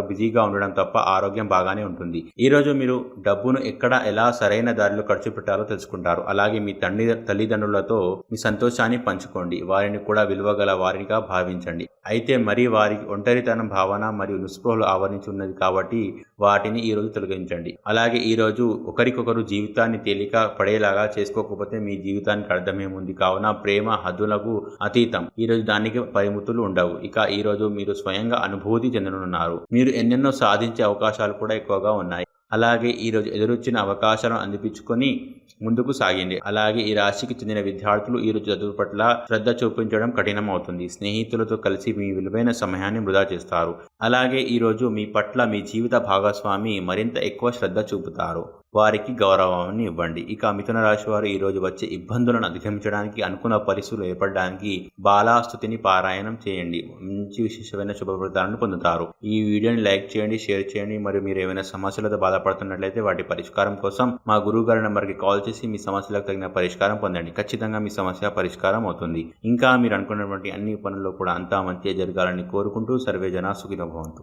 బిజీగా ఉండడం తప్ప ఆరోగ్యం బాగానే ఉంటుంది. ఈ రోజు మీరు డబ్బును ఎక్కడ ఎలా సరైన దారిలో ఖర్చు పెట్టాలో తెలుసుకుంటారు. అలాగే మీ తండ్రి తల్లిదండ్రులతో మీ సంతోషాన్ని పంచుకోండి. వారిని కూడా విలువగల వారిగా భావించండి. అయితే మరి వారి ఒంటరితనం భావన మరియు నిస్పృహలు ఆవరించి ఉన్నది కాబట్టి వాటిని ఈ రోజు తొలగించండి. అలాగే ఈ రోజు ఒకరికొకరు జీవితాన్ని తేలిక పడేలాగా చేసుకోకపోతే మీ జీవితానికి అర్థమేముంది? కావున ప్రేమ హద్దులకు అతీతం. ఈ రోజు దానికి పరిమితులు ఉండవు. ఇక ఈ రోజు మీరు స్వయంగా అనుభూతి చెందనున్నారు. మీరు ఎన్నెన్నో సాధించే అవకాశాలు కూడా ఎక్కువగా ఉన్నాయి. అలాగే ఈరోజు ఎదురొచ్చిన అవకాశాలను అందిపించుకొని ముందుకు సాగింది. అలాగే ఈ రాశికి చెందిన విద్యార్థులు ఈ రోజు చదువు పట్ల శ్రద్ధ చూపించడం కఠినమవుతుంది. స్నేహితులతో కలిసి మీ విలువైన సమయాన్ని వృధా చేస్తారు. అలాగే ఈ రోజు మీ పట్ల మీ జీవిత భాగస్వామి మరింత ఎక్కువ శ్రద్ధ చూపుతారు. వారికి గౌరవాన్ని ఇవ్వండి. ఇక మిథున రాశి వారు ఈరోజు వచ్చే ఇబ్బందులను అధిగమించడానికి అనుకున్న పరిస్థితులు ఏర్పడడానికి బాలాస్తుతిని పారాయణం చేయండి. మంచి విశేషమైన శుభఫలితాలను పొందుతారు. ఈ వీడియోని లైక్ చేయండి షేర్ చేయండి. మరియు మీరు ఏమైనా సమస్యలతో బాధపడుతున్నట్లయితే వాటి పరిష్కారం కోసం మా గురువు గారి నెంబర్కి కాల్ చేసి మీ సమస్యలకు తగిన పరిష్కారం పొందండి. ఖచ్చితంగా మీ సమస్య పరిష్కారం అవుతుంది. ఇంకా మీరు అనుకున్నటువంటి అన్ని పనుల్లో కూడా అంతా మంచిగా జరగాలని కోరుకుంటూ సర్వే జనా సుఖినో భవంతు.